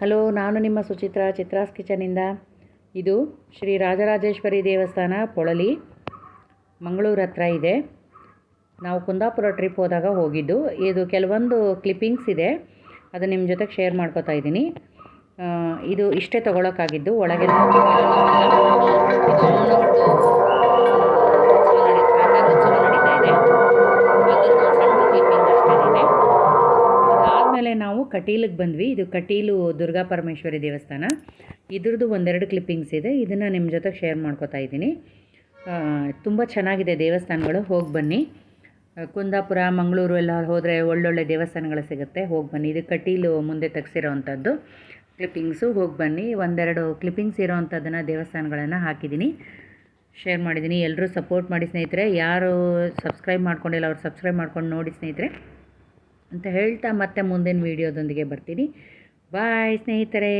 Hello, ನಾನು ನಿಮ್ಮ ಸುಚಿತ್ರ, ಚಿತ್ರಾಸ್ ಕಿಚನಿಂದ ಇದು ಶ್ರೀ ರಾಜರಾಜೇಶ್ವರಿ ದೇವಸ್ಥಾನ, ಪೊಳಲಿ, ಮಂಗಳೂರು ಹತ್ರ ಇದೆ. ನಾವು ಕುಂದಾಪುರ ಟ್ರಿಪ್ ಹೋದಾಗ ಹೋಗಿದ್ದು. ಇದು ಕೆಲವೊಂದು ಕ್ಲಿಪ್ಪಿಂಗ್ಸ್ ಇದೆ. ಅದು ನಿಮ್ಮ ಜೊತೆಗೆ ಶೇರ್ ಮಾಡ್ಕೋತಾ ಇದ್ದೀನಿ. ಇದು ಇಷ್ಟೇ ತೊಗೊಳಕ್ಕಾಗಿದ್ದು. ಒಳಗೆಲ್ಲ ಆದಮೇಲೆ ನಾವು ಕಟೀಲಿಗೆ ಬಂದ್ವಿ. ಇದು ಕಟೀಲು ದುರ್ಗಾ ಪರಮೇಶ್ವರಿ ದೇವಸ್ಥಾನ. ಇದ್ರದ್ದು ಒಂದೆರಡು ಕ್ಲಿಪ್ಪಿಂಗ್ಸ್ ಇದೆ. ಇದನ್ನು ನಿಮ್ಮ ಜೊತೆ ಶೇರ್ ಮಾಡ್ಕೋತಾ ಇದ್ದೀನಿ. ತುಂಬ ಚೆನ್ನಾಗಿದೆ ದೇವಸ್ಥಾನಗಳು. ಹೋಗಿ ಬನ್ನಿ. ಕುಂದಾಪುರ, ಮಂಗಳೂರು ಎಲ್ಲ ಹೋದರೆ ಒಳ್ಳೊಳ್ಳೆ ದೇವಸ್ಥಾನಗಳು ಸಿಗುತ್ತೆ. ಹೋಗಿ ಬನ್ನಿ. ಇದು ಕಟೀಲು ಮುಂದೆ ತೆಗ್ಸಿರೋವಂಥದ್ದು ಕ್ಲಿಪ್ಪಿಂಗ್ಸು ಹೋಗಿ ಬನ್ನಿ. ಒಂದೆರಡು ಕ್ಲಿಪ್ಪಿಂಗ್ಸ್ ಇರೋವಂಥದ್ದನ್ನು ದೇವಸ್ಥಾನಗಳನ್ನು ಹಾಕಿದ್ದೀನಿ. ಶೇರ್ ಮಾಡಿದ್ದೀನಿ. ಎಲ್ಲರೂ ಸಪೋರ್ಟ್ ಮಾಡಿ ಸ್ನೇಹಿತರೆ. ಯಾರು ಸಬ್ಸ್ಕ್ರೈಬ್ ಮಾಡ್ಕೊಂಡಿಲ್ಲ, ಅವ್ರು ಸಬ್ಸ್ಕ್ರೈಬ್ ಮಾಡ್ಕೊಂಡು ನೋಡಿ ಸ್ನೇಹಿತರೆ. ಅಂತ ಹೇಳ್ತಾ ಮತ್ತೆ ಮುಂದಿನ ವೀಡಿಯೋದೊಂದಿಗೆ ಬರ್ತೀನಿ. ಬಾಯ್ ಸ್ನೇಹಿತರೆ.